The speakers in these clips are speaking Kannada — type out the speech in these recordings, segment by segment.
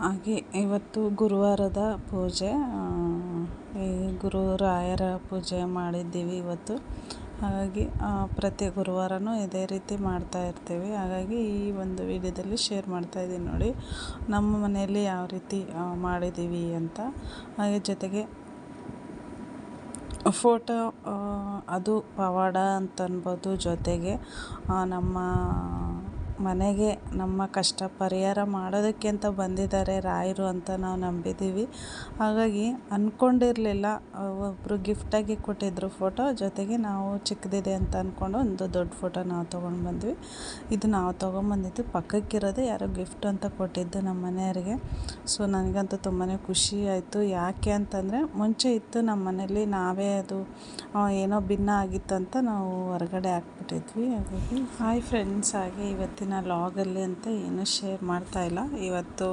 ಹಾಗೆ ಇವತ್ತು ಗುರುವಾರದ ಪೂಜೆ ಈ ಗುರು ರಾಯರ ಪೂಜೆ ಮಾಡಿದ್ದೀವಿ ಇವತ್ತು. ಹಾಗಾಗಿ ಪ್ರತಿ ಗುರುವಾರವೂ ಇದೇ ರೀತಿ ಮಾಡ್ತಾ ಇರ್ತೀವಿ. ಹಾಗಾಗಿ ಈ ಒಂದು ವಿಡಿಯೋದಲ್ಲಿ ಶೇರ್ ಮಾಡ್ತಾ ಇದ್ದೀನಿ ನೋಡಿ, ನಮ್ಮ ಮನೆಯಲ್ಲಿ ಯಾವ ರೀತಿ ಮಾಡಿದ್ದೀವಿ ಅಂತ. ಹಾಗೆ ಜೊತೆಗೆ ಫೋಟೋ ಅದು ಪವಾಡ ಅಂತ ಅನ್ಬೋದು. ಜೊತೆಗೆ ನಮ್ಮ ಮನೆಗೆ ನಮ್ಮ ಕಷ್ಟ ಪರಿಹಾರ ಮಾಡೋದಕ್ಕೆ ಅಂತ ಬಂದಿದ್ದಾರೆ ರಾಯರು ಅಂತ ನಾವು ನಂಬಿದ್ದೀವಿ. ಹಾಗಾಗಿ ಅಂದ್ಕೊಂಡಿರಲಿಲ್ಲ ಒಬ್ಬರು ಗಿಫ್ಟಾಗಿ ಕೊಟ್ಟಿದ್ದರು ಫೋಟೋ ಜೊತೆಗೆ ನಾವು ಚಿಕ್ಕದಿದೆ ಅಂತ ಅಂದ್ಕೊಂಡು ಒಂದು ದೊಡ್ಡ ಫೋಟೋ ನಾವು ತೊಗೊಂಡು ಬಂದ್ವಿ. ಇದು ನಾವು ತೊಗೊಂಬಂದಿದ್ದು ಪಕ್ಕಕ್ಕಿರೋದು ಯಾರೋ ಗಿಫ್ಟ್ ಅಂತ ಕೊಟ್ಟಿದ್ದು ನಮ್ಮ ಮನೆಯವರಿಗೆ. ಸೊ ನನಗಂತೂ ತುಂಬಾ ಖುಷಿ ಆಯಿತು. ಯಾಕೆ ಅಂತಂದರೆ, ಮುಂಚೆ ಇತ್ತು ನಮ್ಮ ಮನೇಲಿ ನಾವೇ ಅದು ಏನೋ ಭಿನ್ನ ಆಗಿತ್ತು ಅಂತ ನಾವು ಹೊರಗಡೆ ಹಾಕ್ಬಿಟ್ಟಿದ್ವಿ. ಹಾಗಾಗಿ, ಹಾಯ್ ಫ್ರೆಂಡ್ಸ್ ಹಾಗೆ ಇವತ್ತಿನ ಇವತ್ತಿನ ಲಾಗಲ್ಲಿ ಅಂತ ಏನು ಶೇರ್ ಮಾಡ್ತಾ ಇಲ್ಲ. ಇವತ್ತು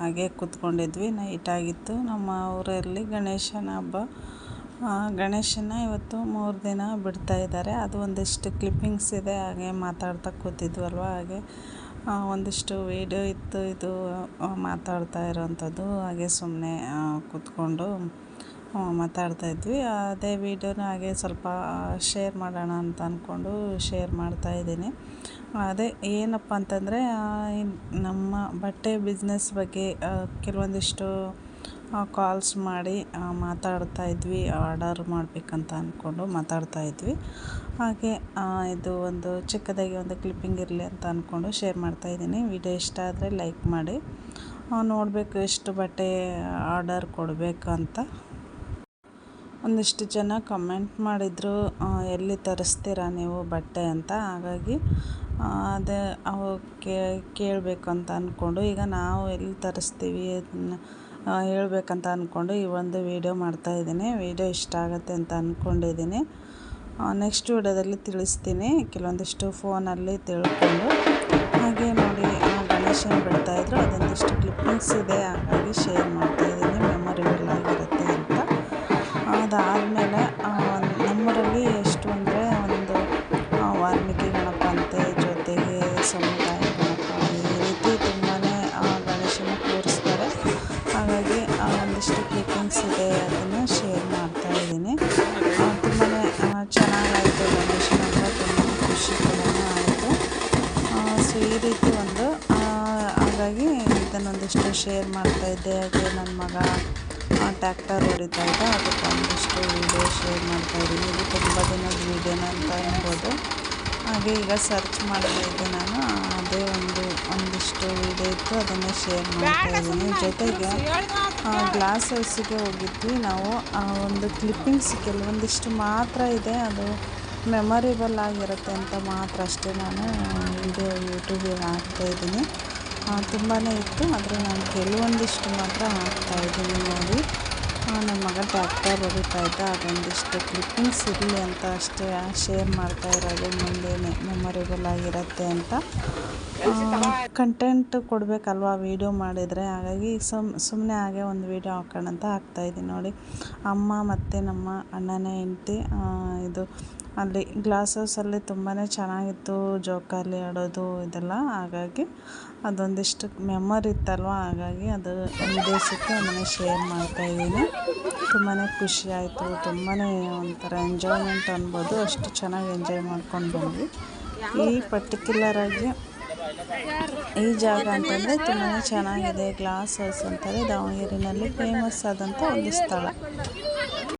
ಹಾಗೆ ಕೂತ್ಕೊಂಡಿದ್ವಿ. ನೈಟ್ ಆಗಿತ್ತು. ನಮ್ಮ ಊರಲ್ಲಿ ಗಣೇಶನ ಹಬ್ಬ. ಗಣೇಶನ ಇವತ್ತು ಮೂರು ದಿನ ಬಿಡ್ತಾ ಇದ್ದಾರೆ. ಅದು ಒಂದಿಷ್ಟು ಕ್ಲಿಪ್ಪಿಂಗ್ಸ್ ಇದೆ. ಹಾಗೆ ಮಾತಾಡ್ತಾ ಕೂತಿದ್ವಲ್ವ? ಹಾಗೆ ಒಂದಿಷ್ಟು ವೀಡಿಯೋ ಇತ್ತು. ಇದು ಮಾತಾಡ್ತಾ ಇರೋವಂಥದ್ದು ಹಾಗೆ ಸುಮ್ಮನೆ ಕೂತ್ಕೊಂಡು ಮಾತಾಡ್ತಾ ಇದ್ವಿ. ಅದೇ ವೀಡಿಯೋನ ಹಾಗೆ ಸ್ವಲ್ಪ ಶೇರ್ ಮಾಡೋಣ ಅಂತ ಅಂದ್ಕೊಂಡು ಶೇರ್ ಮಾಡ್ತಾ ಇದ್ದೀನಿ. ಅದೇ ಏನಪ್ಪ ಅಂತಂದರೆ ನಮ್ಮ ಬಟ್ಟೆ ಬಿಸ್ನೆಸ್ ಬಗ್ಗೆ ಕೆಲವೊಂದಿಷ್ಟು ಕಾಲ್ಸ್ ಮಾಡಿ ಮಾತಾಡ್ತಾ ಇದ್ವಿ. ಆರ್ಡರ್ ಮಾಡಬೇಕಂತ ಅಂದ್ಕೊಂಡು ಮಾತಾಡ್ತಾ ಇದ್ವಿ. ಹಾಗೆ ಇದು ಒಂದು ಚಿಕ್ಕದಾಗಿ ಒಂದು ಕ್ಲಿಪ್ಪಿಂಗ್ ಇರಲಿ ಅಂತ ಅಂದ್ಕೊಂಡು ಶೇರ್ ಮಾಡ್ತಾ ಇದ್ದೀನಿ. ವಿಡಿಯೋ ಇಷ್ಟ ಆದರೆ ಲೈಕ್ ಮಾಡಿ. ನೋಡಬೇಕು ಎಷ್ಟು ಬಟ್ಟೆ ಆರ್ಡರ್ ಕೊಡಬೇಕು ಅಂತ. ಒಂದಿಷ್ಟು ಜನ ಕಮೆಂಟ್ ಮಾಡಿದರು ಎಲ್ಲಿ ತರಿಸ್ತೀರಾ ನೀವು ಬಟ್ಟೆ ಅಂತ? ಹಾಗಾಗಿ ಅದೇ ಅವು ಕೇಳಬೇಕು ಅಂತ ಅಂದ್ಕೊಂಡು ಈಗ ನಾವು ಎಲ್ಲಿ ತರಿಸ್ತೀವಿ? ಹೇಳಬೇಕಂತ ಅಂದ್ಕೊಂಡು ಈ ಒಂದು ವೀಡಿಯೋ ಮಾಡ್ತಾಯಿದ್ದೀನಿ ವೀಡಿಯೋ ಇಷ್ಟ ಆಗುತ್ತೆ ಅಂತ ಅಂದ್ಕೊಂಡಿದ್ದೀನಿ ನೆಕ್ಸ್ಟ್ ವಿಡಿಯೋದಲ್ಲಿ ತಿಳಿಸ್ತೀನಿ. ಕೆಲವೊಂದಿಷ್ಟು ಫೋನಲ್ಲಿ ತಿಳ್ಕೊಂಡು. ಹಾಗೆ ನೋಡಿ ಗಣೇಶನ ಬಿಡ್ತಾಯಿದ್ರು ಅದೊಂದಿಷ್ಟು ಕ್ಲಿಪ್ಪಿಂಗ್ಸ್ ಇದೆ. ಹಾಗಾಗಿ ಶೇರ್ ಅಂತ ಅದಾದಮೇಲೆ ನಮ್ಮೂರಲ್ಲಿ ಎಷ್ಟು ಅಂದರೆ ಒಂದು ವಾಲ್ಮೀಕಿ ಗಣಪ ಅಂತೆ ಜೊತೆಗೆ ಸಮುದಾಯ ಗಣಪ, ಈ ರೀತಿ ತುಂಬಾ ಗಣೇಶನ ಕೂರಿಸ್ತಾರೆ. ಹಾಗಾಗಿ ಒಂದಿಷ್ಟು ಕ್ಲಿಪ್ಪಿಂಗ್ಸ್ ಇದೆ ಅದನ್ನು ಶೇರ್ ಮಾಡ್ತಾ ಇದ್ದೀನಿ. ತುಂಬಾ ಚೆನ್ನಾಗಾಯಿತು. ಗಣೇಶನ ಹಬ್ಬ ತುಂಬ ಖುಷಿ ಕೂಡ ಆಯಿತು. ಸೊ, ಈ ರೀತಿ ಒಂದು ಹಾಗಾಗಿ ಇದನ್ನೊಂದಿಷ್ಟು ಶೇರ್ ಮಾಡ್ತಾಯಿದ್ದೆ ಹಾಗೆ ನನ್ನ ಮಗ ಟ್ಯಾಕ್ಟರ್ ಹೊಡಿತಾ ಇದೆ. ಅದಕ್ಕೆ ಒಂದಿಷ್ಟು ವೀಡಿಯೋ ಶೇರ್ ಮಾಡ್ತಾ ಇದ್ದೀನಿ. ಇದು ತುಂಬ ದಿನದ ವೀಡಿಯೋನ ಅಂತ ಅನ್ಬೋದು ಹಾಗೆ ಈಗ ಸರ್ಚ್ ಮಾಡ್ತಾ ಇದ್ದೆ ನಾನು. ಅದೇ ಒಂದು, ಒಂದಿಷ್ಟು ವೀಡಿಯೋ ಇತ್ತು. ಅದನ್ನೇ ಶೇರ್ ಮಾಡ್ತಾ ಇದ್ದೀನಿ. ಜೊತೆಗೆ ಗ್ಲಾಸ್ ಹೌಸಿಗೆ ಹೋಗಿದ್ವಿ ನಾವು. ಒಂದು ಕ್ಲಿಪ್ಪಿಂಗ್ಸ್ ಕೆಲವೊಂದಿಷ್ಟು ಮಾತ್ರ ಇದೆ. ಅದು ಮೆಮೊರೇಬಲ್ ಆಗಿರುತ್ತೆ ಅಂತ ಮಾತ್ರ ಅಷ್ಟೇ ನಾನು ವೀಡಿಯೋ ಯೂಟ್ಯೂಬಿಗೆ ಹಾಕ್ತಾಯಿದ್ದೀನಿ ತುಂಬಾ ಇತ್ತು, ಆದರೆ ನಾನು ಕೆಲವೊಂದಿಷ್ಟು ಮಾತ್ರ ಹಾಕ್ತಾಯಿದ್ದೀನಿ ನೋಡಿ. ನನ್ನ ಮಗ ಟ್ಯಾಕ್ಟರ್ ಹೊಡಿತಾ ಇದ್ದ, ಅದೊಂದಿಷ್ಟು ಕ್ಲಿಪ್ಪಿಂಗ್ಸ್ ಇರಲಿ ಅಂತ ಅಷ್ಟೇ ಶೇರ್ ಮಾಡ್ತಾ ಇರೋದು ಮುಂದೇನೆ ಮೆಮೊರೇಬಲ್ ಆಗಿರುತ್ತೆ ಅಂತ. ಕಂಟೆಂಟ್ ಕೊಡಬೇಕಲ್ವಾ ವೀಡಿಯೋ ಮಾಡಿದರೆ, ಹಾಗಾಗಿ ಸುಮ್ ಸುಮ್ಮನೆ ಹಾಗೆ ಒಂದು ವೀಡಿಯೋ ಹಾಕೋಣ ಅಂತ ಹಾಕ್ತಾಯಿದ್ದೀನಿ ನೋಡಿ. ಅಮ್ಮ ಮತ್ತು ನಮ್ಮ ಅಣ್ಣನ, ಹೆಂಡ್ತಿ ಇದು ಅಲ್ಲಿ ಗ್ಲಾಸ್ ಹೌಸಲ್ಲಿ ತುಂಬಾ ಚೆನ್ನಾಗಿತ್ತು ಜೋಕಾಲಿ ಆಡೋದು ಇದೆಲ್ಲ. ಹಾಗಾಗಿ ಅದೊಂದಿಷ್ಟು ಮೆಮೊರಿ ಇತ್ತಲ್ವ? ಹಾಗಾಗಿ ಅದು ವಿಡಿಯೋಸಕ್ಕೆ ಅದನ್ನು ಶೇರ್ ಮಾಡ್ತಾಯಿದ್ದೀನಿ ತುಂಬಾ ಖುಷಿ ಆಯಿತು. ತುಂಬಾ ಒಂಥರ ಎಂಜಾಯ್ಮೆಂಟ್ ಅನ್ಬೋದು. ಅಷ್ಟು ಚೆನ್ನಾಗಿ ಎಂಜಾಯ್ ಮಾಡ್ಕೊಂಡು ಬಂದ್ವಿ. ಈ ಪರ್ಟಿಕ್ಯುಲರಾಗಿ ಈ ಜಾಗ ಅಂತಂದರೆ ತುಂಬಾ ಚೆನ್ನಾಗಿದೆ. ಗ್ಲಾಸ್ ಹೌಸ್ ಅಂತಾರೆ ದಾವಣಗೆರೆಯಲ್ಲಿ ಫೇಮಸ್ ಆದಂಥ ಒಂದು ಸ್ಥಳ.